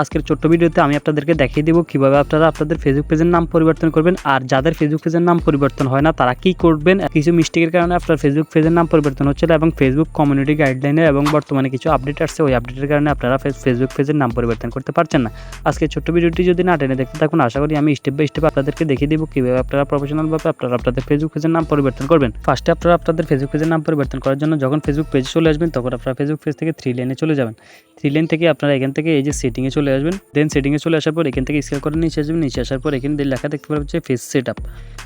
আজকের ছোট্ট ভিডিওতে আমি আপনাদেরকে দেখিয়ে দেবো কিভাবে আপনারা আপনাদের ফেসবুক পেজের নাম পরিবর্তন করবেন আর যাদের ফেসবুক পেজের নাম পরিবর্তন হয় না তারা কি করবেন কিছু মিস্টেকের কারণে আপনার ফেসবুক পেজের নাম পরিবর্তন হচ্ছিল এবং ফেসবুক কমিউনিটি গাইডলাইনে এবং বর্তমানে কিছু আপডেট আসছে ওই আপডেটের কারণে আপনারা ফেসবুক পেজের নাম পরিবর্তন করতে পারছেন না আজকে ছোট্ট ভিডিওটি যদি না টেনে দেখতে থাকুন আশা করি আমি স্টেপ বাই স্টেপ আপনাদেরকে দেখিয়ে দেবো কিভাবে আপনারা প্রফেশনালভাবে আপনারা আপনাদের ফেসবুক পেজের নাম পরিবর্তন করবেন ফার্স্টে আপনারা আপনাদের ফেসবুক পেজের নাম পরিবর্তন করার জন্য যখন ফেসবুক পেজে চলে আসবেন তখন আপনারা ফেসবুক পেজ থেকে থ্রি লেনে চলে যাবেন থ্রি লেন থেকে আপনারা এখান থেকে এই যে সেটিংয়ে চলে আসবেন দেন সেটিংয়ে চলে আসার পর এখান থেকে স্কেল করে নিচে আসবেন নিচে আসার পর এখানে লেখা দেখতে পাবেন যে face set up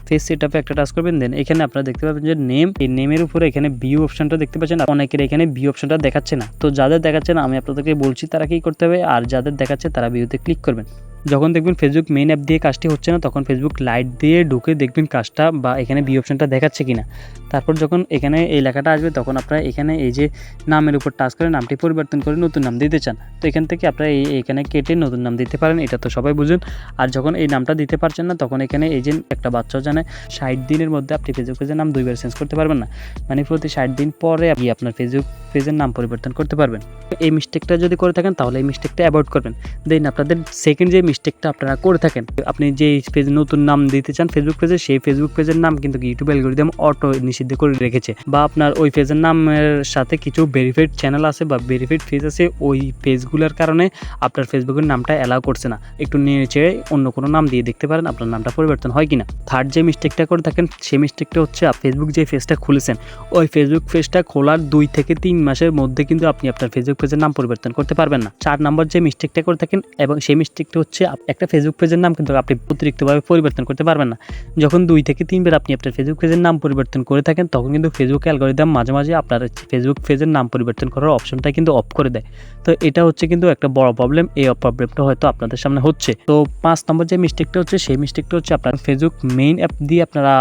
face set আপে একটা টাচ করবেন দেন এখানে আপনারা দেখতে পাবেন যে নেম এই নেমের উপরে এখানে বিউ অপশনটা দেখতে পাচ্ছেন অনেকের এখানে বিউ অপশনটা দেখাচ্ছে না তো যাদের দেখাচ্ছে না আমি আপনাদেরকে বলছি তারা কি করতে হবে আর যাদের দেখাচ্ছে তারা বিউতে ক্লিক করবেন যখন দেখবেন ফেসবুক মেইন অ্যাপ দিয়ে কাজটি হচ্ছে না তখন ফেসবুক লাইট দিয়ে ঢুকে দেখবেন কাজটা বা এখানে বি অপশনটা দেখাচ্ছে কি না তারপর যখন এখানে এই লেখাটা আসবে তখন আপনারা এখানে এই যে নামের উপর টাচ করে নামটি পরিবর্তন করে নতুন নাম দিতে চান তো এখান থেকে আপনারা এই এখানে কেটে নতুন নাম দিতে পারেন এটা তো সবাই বুঝুন আর যখন এই নামটা দিতে পারছেন না তখন এখানে এই যে একটা বাচ্চা জানে ষাট দিনের মধ্যে আপনি ফেসবুক পেজের নাম দুইবার চেঞ্জ করতে পারবেন না মানে প্রতি ষাট দিন পরে আপনি আপনার ফেসবুক পেজের নাম পরিবর্তন করতে পারবেন এই মিস্টেকটা যদি করে থাকেন তাহলে এই মিস্টেকটা অ্যাভয়েড করবেন দেন আপনাদের সেকেন্ড যে মিস্টেকটা আপনারা করে থাকেন আপনি যে পেজ নতুন নাম দিতে চান ফেসবুক পেজে সেই ফেসবুক পেজের নাম কিন্তু ইউটিউব অ্যালগোরিদম অটো নিষিদ্ধ করে রেখেছে বা আপনার ওই পেজের নামের সাথে কিছু ভেরিফাইড চ্যানেল আছে বা ভেরিফাইড পেজ আছে ওই পেজগুলোর কারণে আপনার ফেসবুকের নামটা অ্যালাউ করছে না একটু নিচে অন্য কোনো নাম দিয়ে দেখতে পারেন আপনার নামটা পরিবর্তন হয় কিনা থার্ড যে মিস্টেকটা করে থাকেন সেই মিস্টেকটা হচ্ছে ফেসবুক যে পেজটা খুলেছেন ওই ফেসবুক পেজটা খোলার দুই থেকে তিন মাসের মধ্যে কিন্তু আপনি আপনার ফেসবুক পেজের নাম পরিবর্তন করতে পারবেন না চার নম্বর যে মিস্টেকটা করে থাকেন এবং সেই মিস্টেকটা হচ্ছে একটা ফেসবুক পেজের নাম কিন্তু আপনি অতিরিক্তভাবে পরিবর্তন করতে পারবেন না যখন দুই থেকে তিনবার আপনি আপনার ফেসবুক পেজের নাম পরিবর্তন করে থাকেন তখন কিন্তু ফেসবুক অ্যালগোরিদম মাঝে মাঝে আপনার ফেসবুক পেজের নাম পরিবর্তন করার অপশনটা কিন্তু অফ করে দেয় তো এটা হচ্ছে কিন্তু একটা বড় প্রবলেম এই প্রবলেমটা হয়তো আপনাদের সামনে হচ্ছে তো পাঁচ নম্বর যে মিস্টেকটা হচ্ছে সেই মিস্টেকটা হচ্ছে আপনার ফেসবুক মেইন অ্যাপ দিয়ে আপনারা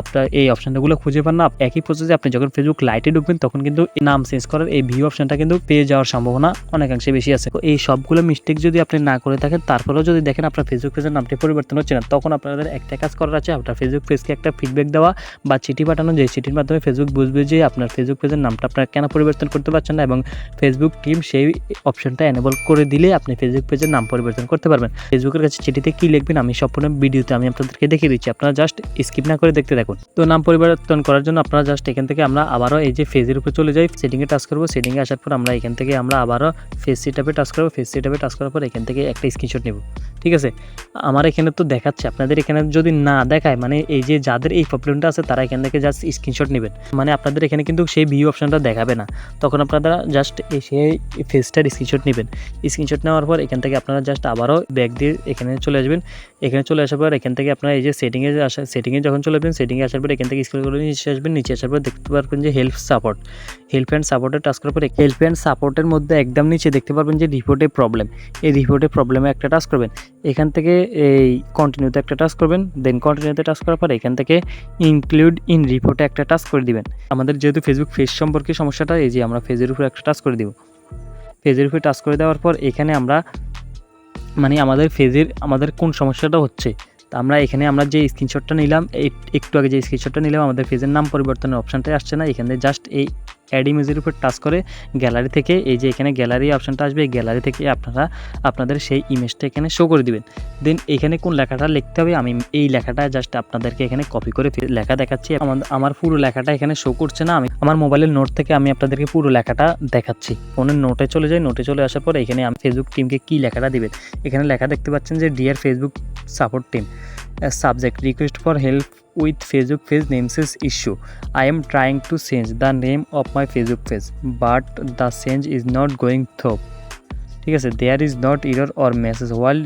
আপনার এই অপশনটাগুলো খুঁজে পান না একই প্রসেসে আপনি যখন ফেসবুক লাইটে ঢুকবেন তখন কিন্তু এই নাম চেঞ্জ করার এই ভিউ অপশনটা কিন্তু পেয়ে যাওয়ার সম্ভাবনা অনেকাংশে বেশি আছে এই সবগুলো মিস্টেক যদি আপনি না করে থাকেন তারপরে আপনারাও যদি দেখেন আপনার ফেসবুক পেজের নামটি পরিবর্তন হচ্ছে না তখন আপনাদের একটা কাজ করার আছে আপনার ফেসবুক পেজকে একটা ফিডব্যাক দেওয়া বা চিঠি পাঠানো যে চিঠির মাধ্যমে ফেসবুক বুঝবে যে আপনার ফেসবুক পেজের নামটা আপনার কেন পরিবর্তন করতে পারছেন না এবং ফেসবুক টিম সেই অপশনটা এনেবল করে দিলে আপনি ফেসবুক পেজের নাম পরিবর্তন করতে পারবেন ফেসবুকের কাছে চিঠিতে কী লিখবেন আমি সম্পূর্ণ ভিডিওতে আমি আপনাদেরকে দেখিয়ে দিচ্ছি আপনারা জাস্ট স্কিপ না করে দেখতে থাকুন তো নাম পরিবর্তন করার জন্য আপনারা জাস্ট এখান থেকে আমরা আবারও এই যে ফেজের উপর চলে যাই সেটিংয়ে টাচ করবো সেটিংয়ে আসার পর আমরা এখান থেকে আমরা আবারও ফেস সিটাপে টাচ করবো ফেস সেটআপে টাচ করার পর এখান থেকে একটা স্ক্রিনশট নেব ঠিক আছে আমার এখানে তো দেখাচ্ছে আপনাদের এখানে যদি না দেখায় মানে এই যে যাদের এই প্রবলেমটা আছে তারা এখান থেকে জাস্ট স্ক্রিনশট নেবেন মানে আপনাদের এখানে কিন্তু সেই ভিউ অপশানটা দেখাবে না তখন আপনারা জাস্ট সেই ফেসটার স্ক্রিনশট নেবেন স্ক্রিনশট নেওয়ার পর এখান থেকে আপনারা জাস্ট আবারও ব্যাগ দিয়ে এখানে চলে আসবেন এখানে চলে আসার পর এখান থেকে আপনারা এই যে সেটিংয়ে আসা সেটিংয়ে যখন চলে আসবেন সেটিংয়ে আসার পর এখান থেকে স্ক্রিন করে নিচে আসবেন নিচে আসার পর দেখতে পারবেন যে হেল্প সাপোর্ট হেল্প অ্যান্ড সাপোর্টে টাচ করার পর হেল্প অ্যান্ড সাপোর্টের মধ্যে একদম নিচে দেখতে পারবেন যে রিপোর্টে প্রবলেম এই রিপোর্টে প্রবলেমে একটা টাস্ক করবেন করবেন এখান থেকে এই কন্টিনিউতে একটা টাচ করবেন দেন কন্টিনিউতে টাচ করার পরে এখান থেকে ইনক্লুড ইন রিপোর্টে একটা টাচ করে দিবেন আমাদের যেহেতু ফেসবুক ফেস সম্পর্কে সমস্যাটা এই যে আমরা ফেজের উপরে একটা টাচ করে দিব ফেজের উপরে টাস্ক করে দেওয়ার পর এখানে আমরা মানে আমাদের ফেজের আমাদের কোন সমস্যাটা হচ্ছে তো আমরা এখানে আমরা যে স্ক্রিনশটটা নিলাম একটু আগে যে স্ক্রিনশটটা নিলাম আমাদের ফেজের নাম পরিবর্তনের অপশানটাই আসছে না এখানে জাস্ট এই অ্যাড ইমেজের উপর টাচ করে গ্যালারি থেকে এই যে এখানে গ্যালারি অপশানটা আসবে গ্যালারি থেকে আপনারা আপনাদের সেই ইমেজটা এখানে শো করে দিবেন দেন এখানে কোন লেখাটা লিখতে হবে আমি এই লেখাটা জাস্ট আপনাদেরকে এখানে কপি করে লেখা দেখাচ্ছি আমার পুরো লেখাটা এখানে শো করছে না আমি আমার মোবাইলের নোট থেকে আমি আপনাদেরকে পুরো লেখাটা দেখাচ্ছি ফোনের নোটে চলে যাই নোটে চলে আসার পর এখানে আমি ফেসবুক টিমকে কী লেখাটা দেবেন এখানে লেখা দেখতে পাচ্ছেন যে dear Facebook support team subject request for help with Facebook page নেমসেস issue I am trying to change the name of my Facebook page, but the change is not going through. ঠিক আছে there is not error or message while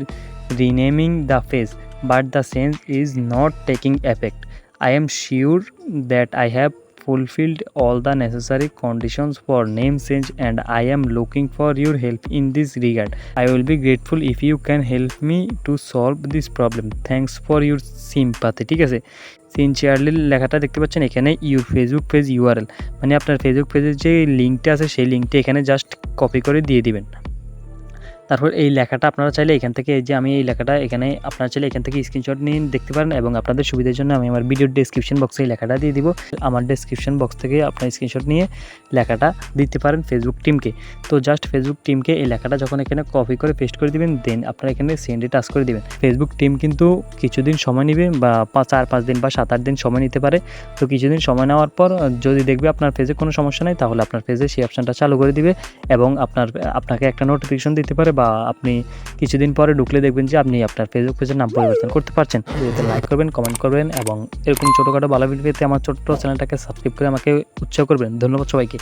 renaming the page, but the change is not taking effect. I am sure that I have fulfilled all the necessary conditions for name change and I am looking for your help in this regard. I will be grateful if you can help me to solve this problem. Thanks for your sympathy. ঠিক আছে sincerely লেখাটা দেখতে পাচ্ছেন এখানে your Facebook page URL মানে আপনার Facebook পেজের যে লিঙ্কটা আছে সেই লিঙ্কটা এখানে জাস্ট কপি করে দিয়ে দিবেন তারপর এই লেখাটা আপনারা চাইলে এখান থেকে যে আমি এই লেখাটা এখানে আপনারা চাইলে এখান থেকে স্ক্রিনশট নিয়ে দেখতে পারেন এবং আপনাদের সুবিধার জন্য আমি আমার ভিডিও ডিসক্রিপশন বক্সে এই লেখাটা দিয়ে দিব আমার ডিসক্রিপশন বক্স থেকে আপনার স্ক্রিনশট নিয়ে লেখাটা দিতে পারেন ফেসবুক টিমকে তো জাস্ট ফেসবুক টিমকে এই লেখাটা যখন এখানে কপি করে পেস্ট করে দিবেন দেন আপনারা এখানে সেন্ডে টাচ করে দিবেন ফেসবুক টিম কিন্তু কিছুদিন সময় নেবে বা চার পাঁচ দিন বা সাত আট দিন সময় নিতে পারে তো কিছুদিন সময় নেওয়ার পর যদি দেখবে আপনার ফেজে কোনো সমস্যা নেই তাহলে আপনার ফেজে সেই অপশানটা চালু করে দিবে এবং আপনার আপনাকে একটা নোটিফিকেশন দিতে পারে বা আপনি কিছুদিন পরে ঢুকলে দেখবেন যে আপনি আপনার ফেসবুক পেজের নাম পরিবর্তন করতে পারছেন ভিডিওতে লাইক করবেন কমেন্ট করবেন এবং এরকম ছোটোখাটো ভালো ভিডিও পেতে আমার ছোট্ট চ্যানেলটাকে সাবস্ক্রাইব করে আমাকে উৎসাহ করবেন ধন্যবাদ সবাইকে